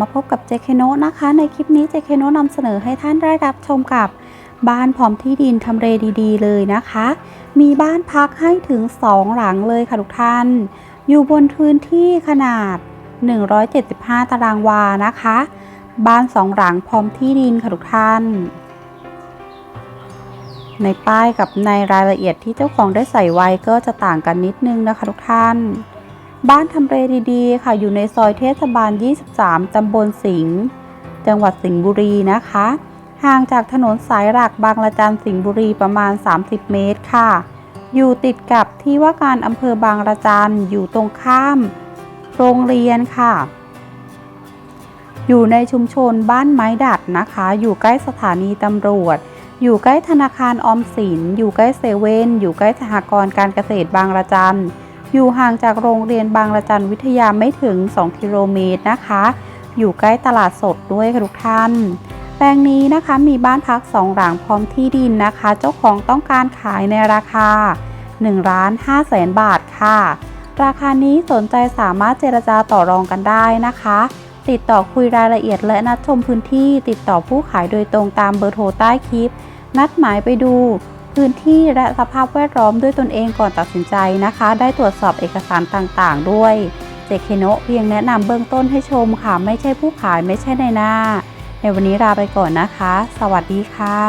มาพบกับเจเคโนนะคะ ในคลิปนี้เจเคโนนำเสนอให้ท่านได้รับชมกับบ้านพร้อมที่ดินทำเลดีๆ เลยนะคะ มีบ้านพักให้ถึง 2 หลังเลยค่ะทุกท่าน อยู่บนพื้นที่ขนาด 175 ตารางวานะคะ บ้าน 2 หลังพร้อมที่ดินค่ะทุกท่าน ในป้ายกับในรายละเอียดที่เจ้าของได้ใส่ไว้ก็จะต่างกันนิดนึงนะคะทุกท่าน บ้านทำเลดีๆ ค่ะอยู่ในซอยเทศบาล 23 ตำบลสิงห์จังหวัดสิงห์บุรีนะคะ ห่างจากถนนสายหลักบางละจันสิงห์บุรีประมาณ 30 เมตรค่ะ อยู่ติดกับที่ว่าการอำเภอบางละจันอยู่ตรงข้าม โรงเรียนค่ะ อยู่ในชุมชนบ้านไม้ดัดนะคะ อยู่ใกล้สถานีตำรวจ อยู่ใกล้ธนาคารออมสิน อยู่ใกล้เซเว่นอยู่ใกล้สหกรณ์การเกษตรบางละจัน อยู่ห่างจากโรงเรียนบางละจันวิทยาไม่ถึง 2 กิโลเมตรนะคะ อยู่ใกล้ตลาดสดด้วยค่ะทุกท่าน แปลงนี้นะคะมีบ้านพัก 2 หลังพร้อมที่ดินนะคะ เจ้าของต้องการขายในราคา1ล้าน5แสนบาทค่ะ ราคานี้สนใจสามารถเจรจาต่อรองกันได้นะคะ ติดต่อคุยรายละเอียดและนัดชมพื้นที่ ติดต่อผู้ขายโดยตรงตามเบอร์โทรใต้คลิป นัดหมายไปดู พื้นที่และสภาพแวดล้อมด้วยตนเองก่อนตัดสินใจนะคะ ได้ตรวจสอบเอกสารต่างๆ ด้วยเจเคโนะเพียงแนะนำเบื้องต้นให้ชมค่ะ ไม่ใช่ผู้ขายไม่ใช่ในหน้า ในวันนี้ลาไปก่อนนะคะ สวัสดีค่ะ